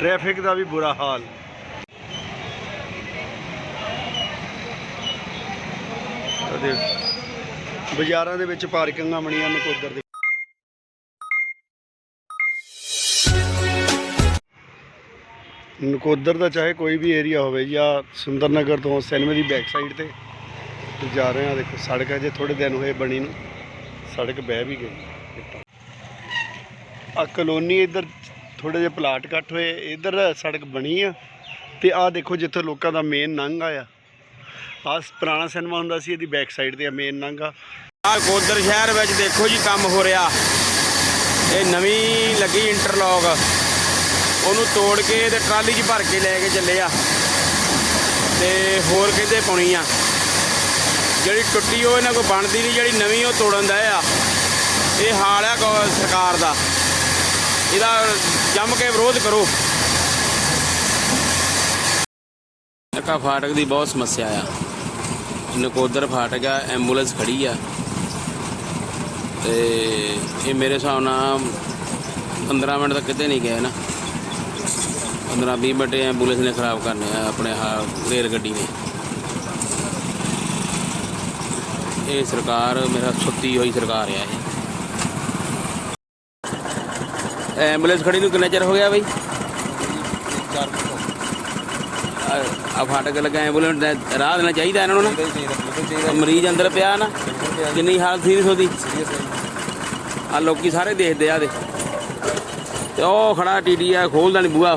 Traffic ਦਾ ਵੀ ਬੁਰਾ ਹਾਲ। ਉਹਦੇ ਬਾਜ਼ਾਰਾਂ ਦੇ ਵਿੱਚ ਪਾਰਕਿੰਗਾਂ ਬਣੀਆਂ ਨਕੋਦਰ ਦੇ। ਨਕੋਦਰ ਦਾ ਚਾਹੇ ਕੋਈ ਵੀ ਏਰੀਆ ਹੋਵੇ ਜਾਂ ਸੁੰਦਰਨਗਰ ਤੋਂ ਸਿਨੇਮੇ ਦੀ ਬੈਕ ਸਾਈਡ ਤੇ ਤੇ ਜਾ ਰਹੇ ਆ, ਦੇਖੋ, ਸੜਕ ਅਜੇ ਥੋੜੇ ਦਿਨ ਹੋਏ ਬਣੀ ਨੂੰ। ਸੜਕ ਬਹਿ ਵੀ ਗਈ। ਆ ਕਲੋਨੀ ਇੱਧਰ ਥੋੜੇ ਜਿਹੇ ਪਲਾਟ ਕੱਟ ਹੋਏ, ਇੱਧਰ ਸੜਕ ਬਣੀ ਆ ਤੇ ਆਹ ਦੇਖੋ ਜਿੱਥੇ ਲੋਕਾਂ ਦਾ ਮੇਨ ਨੰਗ ਆ ਆ ਪੁਰਾਣਾ ਸਿਨੇਮਾ ਹੁੰਦਾ ਸੀ, ਇਹਦੀ ਬੈਕ ਸਾਈਡ ਤੇ ਆ ਮੇਨ ਨੰਗ ਆ। ਗੋਦਰ ਸ਼ਹਿਰ ਵਿੱਚ ਦੇਖੋ ਜੀ ਕੰਮ ਹੋ ਰਿਹਾ। ਇਹ ਨਵੀਂ ਲੱਗੀ ਇੰਟਰਲੌਕ ਉਹਨੂੰ ਤੋੜ ਕੇ ਤੇ ਟਰਾਲੀ 'ਚ ਭਰ ਕੇ ਲੈ ਕੇ ਚੱਲੇ ਆ। ਤੇ ਹੋਰ ਕਿਤੇ ਪਾਉਣੀ ਆ। ਜਿਹੜੀ ਟੁੱਟੀ ਉਹ ਇਹਨਾਂ ਕੋਲ ਬਣਦੀ ਨਹੀਂ, ਜਿਹੜੀ ਨਵੀਂ ਉਹ ਤੋੜਨ ਦਾ ਆ। ਇਹ ਹਾਲ ਆ ਗੌ- ਸਰਕਾਰ ਦਾ। ਇਹਦਾ ਜੰਮ ਕੇ ਵਿਰੋਧ ਕਰੋ। ਨਕਾ ਫਾਟਕ ਦੀ ਬਹੁਤ ਸਮੱਸਿਆ ਆ। ਨਕੋਦਰ ਫਾਟਕ ਆ, ਐਂਬੂਲੈਂਸ ਖੜੀ ਆ। ਤੇ ਇਹ ਮੇਰੇ ਹਿਸਾਬ ਨਾਲ 15 ਮਿੰਟ ਤੱਕ ਕਿਤੇ ਨਹੀਂ ਗਏ ਨਾ। 15 20 ਮਿੰਟ ਐਂਬੂਲੈਂਸ ਨੇ ਖਰਾਬ ਕਰਨੇ ਆ ਆਪਣੇ ਆਹ ਰੇਲ ਗੱਡੀ ਨੇ। ਇਹ ਸਰਕਾਰ ਮੇਰਾ ਸੁੱਤੀ ਹੋਈ ਸਰਕਾਰ ਆ ਇਹ। ਐਂਬੂਲੈਂਸ ਖੜੀ ਨੂੰ ਕਿੰਨਾ ਚਿਰ ਹੋ ਗਿਆ ਬਈ? ਆ ਫਾਟਕ ਲੱਗਾ ਐਂਬੂਲੈਂਸ ਦਾ ਰਾਹ ਦੇਣਾ ਚਾਹੀਦਾ ਇਹਨਾਂ ਨੂੰ ਨਾ? ਮਰੀਜ਼ ਅੰਦਰ ਪਿਆ ਨਾ? ਕਿੰਨੀ ਹਾਲਤ ਸੀਰੀਅਸ ਉਹਦੀ? ਆ ਲੋਕੀ ਸਾਰੇ ਦੇਖਦੇ ਆ ਦੇ ਤੇ ਉਹ ਖੜਾ ਟੀਡੀ ਆ ਖੋਲਦਾ ਨਹੀਂ ਬੂਆ